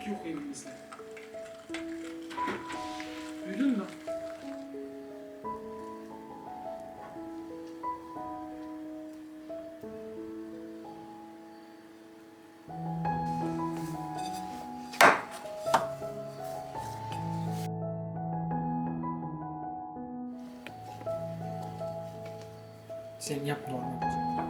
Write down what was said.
Süt yok evimizde. Duydun mu? Sen yap normal.